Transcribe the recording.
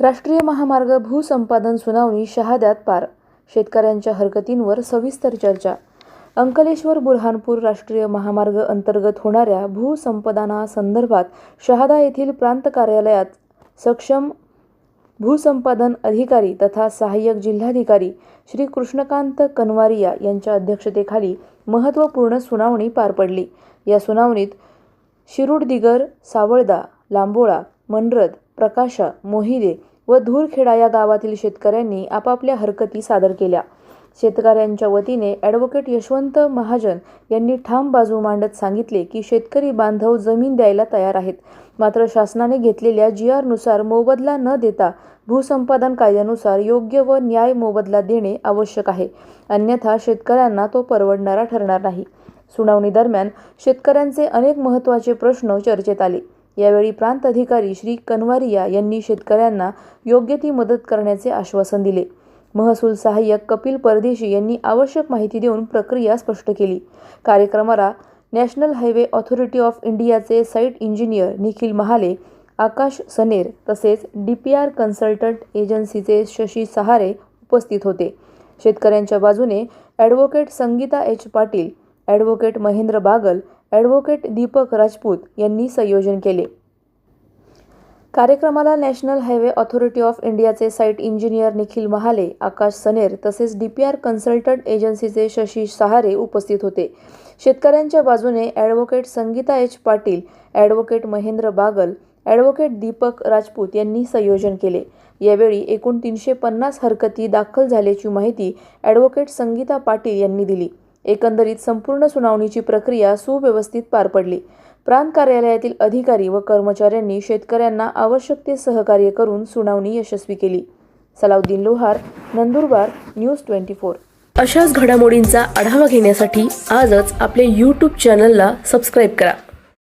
राष्ट्रीय महामार्ग भूसंपादन सुनावणी शहाद्यात पार. शेतकऱ्यांच्या हरकतींवर सविस्तर चर्चा. अंकलेश्वर बुरहानपूर राष्ट्रीय महामार्ग अंतर्गत होणाऱ्या भूसंपादनासंदर्भात शहादा येथील प्रांत कार्यालयात सक्षम भूसंपादन अधिकारी तथा सहाय्यक जिल्हाधिकारी श्री कृष्णकांत कनवारिया यांच्या अध्यक्षतेखाली महत्त्वपूर्ण सुनावणी पार पडली. या सुनावणीत शिरूड दिगर सावळदा लांबोळा मनरद प्रकाशा मोहिदे व धूरखेडा या गावातील शेतकऱ्यांनी आपापल्या हरकती सादर केल्या. शेतकऱ्यांच्या वतीने ॲडव्होकेट यशवंत महाजन यांनी ठाम बाजू मांडत सांगितले की शेतकरी बांधव जमीन द्यायला तयार आहेत. मात्र शासनाने घेतलेल्या जी आरनुसार मोबदला न देता भूसंपादन कायद्यानुसार योग्य व न्याय मोबदला देणे आवश्यक आहे. अन्यथा शेतकऱ्यांना तो परवडणारा ठरणार नाही. सुनावणी दरम्यान शेतकऱ्यांचे अनेक महत्त्वाचे प्रश्न चर्चेत आले. यावेळी प्रांत अधिकारी श्री कनवारिया यांनी शेतकऱ्यांना योग्य ती मदत करण्याचे आश्वासन दिले. महसूल सहाय्यक कपिल परदेशी यांनी आवश्यक माहिती देऊन प्रक्रिया स्पष्ट केली. कार्यक्रमाला नॅशनल हायवे ऑथॉरिटी ऑफ इंडियाचे साईट इंजिनियर निखिल महाले आकाश सनेर तसेच डी पी आर कन्सल्टंट एजन्सीचे शशी सहारे उपस्थित होते. शेतकऱ्यांच्या बाजूने advocate Sangita H Patil advocate Mahendra Bagal advocate Deepak Rajput यांनी संयोजन केले. कार्यक्रमाला नॅशनल हायवे ऑथॉरिटी ऑफ इंडियाचे साईट इंजिनियर निखिल महाले आकाश सनेर तसेच डी पी आर कन्सल्टंट एजन्सीचे शशी सहारे उपस्थित होते. शेतकऱ्यांच्या बाजूने advocate Sangita H. Patil advocate Mahendra Bagal advocate Deepak Rajput यांनी संयोजन केले. यावेळी एकूण तीनशे पन्नास हरकती दाखल झाल्याची माहिती ॲडव्होकेट संगीता पाटील यांनी दिली. एकंदरीत संपूर्ण सुनावणीची प्रक्रिया सुव्यवस्थित पार पडली. प्रांत कार्यालयातील अधिकारी व कर्मचाऱ्यांनी शेतकऱ्यांना आवश्यक ते सहकार्य करून सुनावणी यशस्वी केली. Salauddin Lohar Nandurbar news twenty four. अशाच घडामोडींचा आढावा घेण्यासाठी आजच आपल्या यूट्यूब चॅनलला सबस्क्राईब करा.